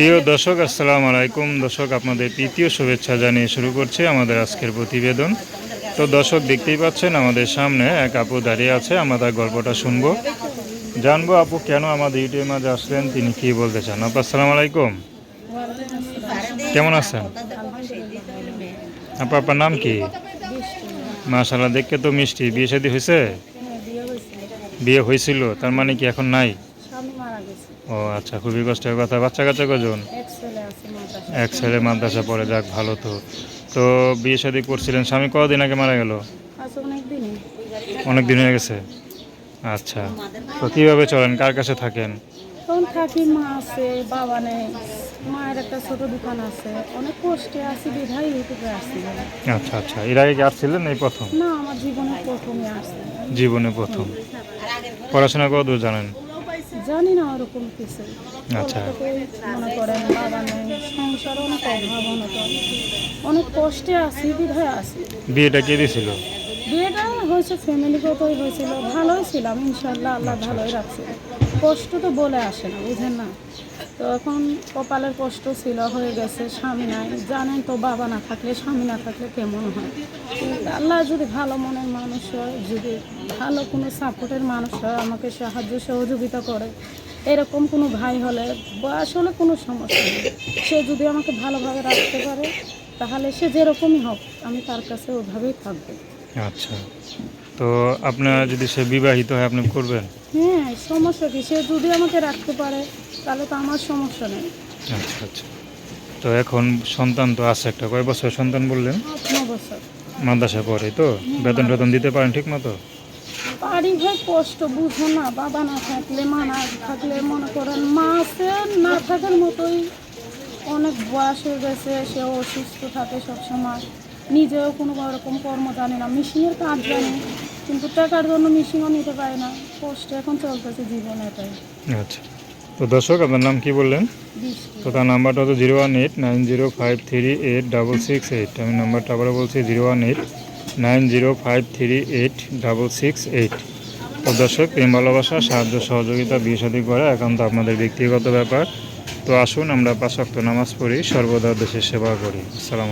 প্রিয় দর্শক আসসালামু আলাইকুম। দর্শক আপনাদের তৃতীয় শুভেচ্ছা জানিয়ে শুরু করছি আমাদের আজকের প্রতিবেদন। তো দর্শক দেখতেই পাচ্ছেন আমাদের সামনে এক আপু দাঁড়িয়ে আছে আমরা তার গল্পটা শুনব। জানব আপু কেন আমাদের ইউটিউবের মাঝে আসলেন তিনি কি বলতে চান? আপু আসসালামু আলাইকুম। কেমন আছেন? আপু আপনার নাম কি? মাশাল্লাহ দেখতে তো মিষ্টি। বিয়ে শাদী হয়েছে। বিয়ে হয়েছিল তার মানে কি এখন নাই? ও আচ্ছা খুবই কষ্টের কথা। বাচ্চা কাচ্চা কজন? এক ছেলে মাদ্রাসা। পড়ে যাক ভালো তো। তো বিয়ে শাদী করছিলেন স্বামী কদিন আগে মারা গেল? অনেক দিন হয়ে গেছে? আচ্ছা তো কীভাবে চলেন কার কাছে থাকেন? থাকি মা আছে বাবা নেই। মায়ের একটা ছোট দোকান আছে। অনেক কষ্টে আছি বিধায় ইউটিউবে আসছি। আচ্ছা আচ্ছা এর আগে কি আসছিলেন এই প্রথম? না আমার জীবনে প্রথমে আসছে। জীবনে প্রথম। পড়াশোনা কতদূর জানেন? জানি না ওরকম কিছু। আচ্ছা। মনে করেন বাবা নেই। সংসার অনেক অভাব অনেক অনেক কষ্টে আছি বিধায় আছি। বিয়েটা কে দিয়েছিল বিয়েটা হয়েছে ফ্যামিলিগতই হয়েছিল ভালোই ছিলাম ইনশাল্লাহ আল্লাহ ভালোই রাখছে। কষ্ট তো বলে আসে না বুঝেন না? তো এখন কপালের কষ্ট ছিল হয়ে গেছে স্বামী নাই। জানেন তো বাবা না থাকলে স্বামী না থাকলে কেমন হয়? আল্লাহ যদি ভালো মনের মানুষ হয় যদি ভালো কোনো সাপোর্টের মানুষ হয় আমাকে সাহায্য সহযোগিতা করে এরকম কোনো ভাই হলে বয়স হলে কোনো সমস্যা নেই। সে যদি আমাকে ভালোভাবে রাখতে পারে তাহলে সে যেরকমই হোক আমি তার কাছে ওভাবেই থাকব। আচ্ছা। তো আপনার যদি সে বিবাহিত হয় আপনি করবেন? হ্যাঁ সমস্যা কি? সে যদি আমাকে রাখতে পারে তাহলে তো আমার সমস্যা নেই। আচ্ছা আচ্ছা। তো এখন সন্তান তো আছে একটা। কয় বছর সন্তান বললেন? বছর। মাদ্রাসা পড়ে তো? বেতন টেতন দিতে পারেন ঠিক মতো বাড়ি ভাই কষ্ট বুঝো না। বাবা না থাকলে মা না থাকলে মনে করেন মা আছে না থাকার মতোই অনেক বয়স হয়ে গেছে সে অসুস্থ থাকে সবসময়। নিজেও কোনো রকম কর্ম জানে না। মেশিনের কাজ জানে কিন্তু টাকার জন্য মেশিনও নিতে পারে না। কষ্ট এখন চলতেছে জীবন এটাই আচ্ছা। তো দর্শক আপনার নাম কি বললেন? তো তার নাম্বারটা হচ্ছে zero one eight nine zero five three eight double six eight. আমি নাম্বারটা আবারও বলছি zero one eight nine zero five three eight double six eight. তো দর্শক প্রেম ভালোবাসা সাহায্য সহযোগিতা বিয়ে শাদী করা একান্ত আপনাদের ব্যক্তিগত ব্যাপার। তো আসুন আমরা পাঁচ ওয়াক্ত নামাজ পড়ি সর্বদা দেশের সেবা করি। আসসালাম